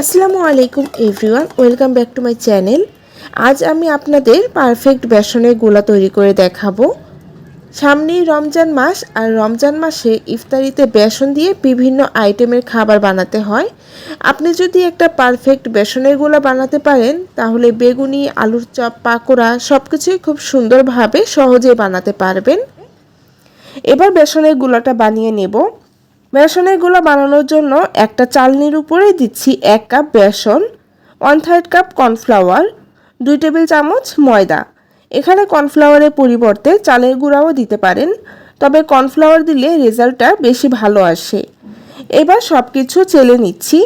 আসসালামু আলাইকুম everyone, welcome back to my channel. আজ আমি আপনাদের পারফেক্ট বেসনের গোলা তৈরি করে দেখাবো। সামনেই রমজান মাস, আর রমজান মাসে ইফতারিতে বেসন দিয়ে বিভিন্ন আইটেমের খাবার বানাতে হয়। আপনি যদি একটা পারফেক্ট বেসনের গোলা বানাতে পারেন, তাহলে বেগুনি, আলুর চপ, পাকোড়া সব কিছুই খুব সুন্দরভাবে সহজে বানাতে পারবেন। এবার বেসনের গুলাটা বানিয়ে নেব। বেসনের গুঁড়া বানানোর জন্য একটা চালনির উপরে দিচ্ছি এক কাপ বেসন ওয়ান থার্ড কাপ কর্নফ্লাওয়ার দুই টেবিল চামচ ময়দা। এখানে কর্নফ্লাওয়ারের পরিবর্তে চালের গুঁড়াও দিতে পারেন, তবে কর্নফ্লাওয়ার দিলে রেজাল্টটা বেশি ভালো আসে। এবার সব কিছু চেলে নিচ্ছি।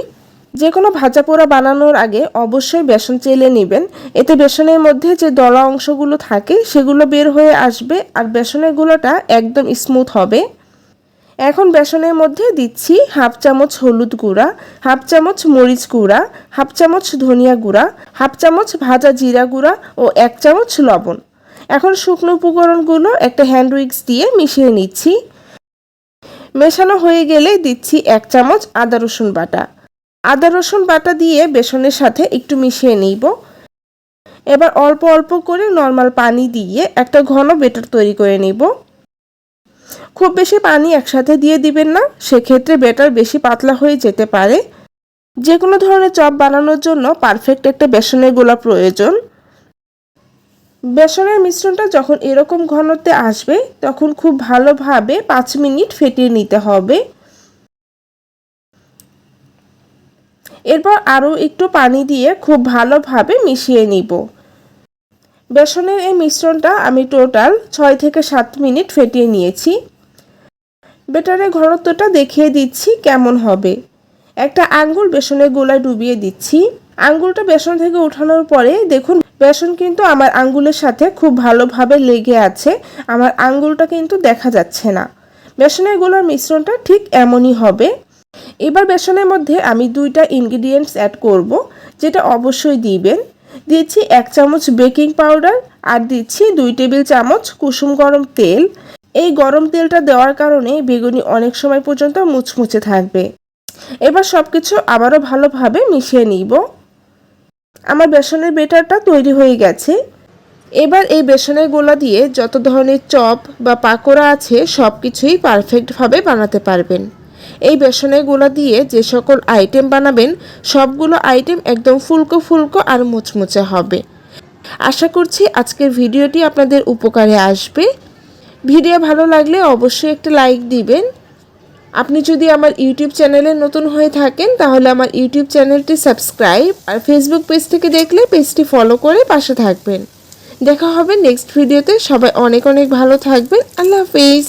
যে কোনো ভাজা পোড়া বানানোর আগে অবশ্যই বেসন চেলে নেবেন। এতে বেসনের মধ্যে যে দলা অংশগুলো থাকে, সেগুলো বের হয়ে আসবে আর বেসনের গুঁড়োটা একদম স্মুথ হবে। এখন বেসনের মধ্যে দিচ্ছি হাফ চামচ হলুদ গুঁড়া, হাফ চামচ মরিচ গুঁড়া, হাফ চামচ ধনিয়া গুঁড়া, হাফ চামচ ভাজা জিরা গুঁড়া ও এক চামচ লবণ। এখন শুকনো উপকরণগুলো একটা হ্যান্ড উইক্স দিয়ে মিশিয়ে নিচ্ছি। মেশানো হয়ে গেলে দিচ্ছি এক চামচ আদা রসুন বাটা। আদা রসুন বাটা দিয়ে বেসনের সাথে একটু মিশিয়ে নিব। এবার অল্প অল্প করে নর্মাল পানি দিয়ে একটা ঘন বেটার তৈরি করে নিব। খুব বেশি পানি একসাথে দিয়ে দিবেন না, সেক্ষেত্রে বেটার বেশি পাতলা হয়ে যেতে পারে। যে কোনো ধরনের চপ বানানোর জন্য পারফেক্ট একটা বেসনের গোলা প্রয়োজন। বেসনের মিশ্রণটা যখন এরকম ঘনত্বে আসবে, তখন খুব ভালোভাবে পাঁচ মিনিট ফেটিয়ে নিতে হবে। এরপর আরও একটু পানি দিয়ে খুব ভালোভাবে মিশিয়ে নিব। বেসনের এই মিশ্রণটা আমি টোটাল ছয় থেকে সাত মিনিট ফেটিয়ে নিয়েছি। বেটারের ঘনত্বটা দেখিয়ে দিচ্ছি কেমন হবে। একটা আঙ্গুল বেসনের গোলায় ডুবিয়ে দিচ্ছি। আঙ্গুলটা বেসন থেকে উঠানোর পরে দেখুন, বেসন কিন্তু আমার আঙ্গুলের সাথে খুব ভালোভাবে লেগে আছে। আমার আঙ্গুলটা কিন্তু দেখা যাচ্ছে না। বেসনের গোলার মিশ্রণটা ঠিক এমনই হবে। এবার বেসনের মধ্যে আমি দুইটা ইনগ্রিডিয়েন্টস অ্যাড করব, যেটা অবশ্যই দিবেন। দিচ্ছি এক চামচ বেকিং পাউডার আর দিচ্ছি দুই টেবিল চামচ কুসুম গরম তেল। এই গরম তেলটা দেওয়ার কারণে বেগুনি অনেক সময় পর্যন্ত মুচমুচে থাকবে। এবার সব কিছু আবারও ভালোভাবে মিশিয়ে নিব। আমার বেসনের বেটারটা তৈরি হয়ে গেছে। এবার এই বেসনের গোলা দিয়ে যত ধরনের চপ বা পাকোড়া আছে সব কিছুই পারফেক্টভাবে বানাতে পারবেন। এই বেসনের গোলা দিয়ে যে সকল আইটেম বানাবেন, সবগুলো আইটেম একদম ফুলকো ফুলকো আর মুচমুচে হবে। আশা করছি আজকের ভিডিওটি আপনাদের উপকারে আসবে। ভিডিও ভালো লাগলে অবশ্যই একটা লাইক দিবেন। আপনি যদি আমার ইউটিউব চ্যানেলে নতুন হয়ে থাকেন, তাহলে আমার ইউটিউব চ্যানেলটি সাবস্ক্রাইব আর ফেসবুক পেজ থেকে দেখলে পেজটি ফলো করে পাশে থাকবেন। দেখা হবে নেক্সট ভিডিওতে। সবাই অনেক অনেক ভালো থাকবেন। আল্লাহ হাফিজ।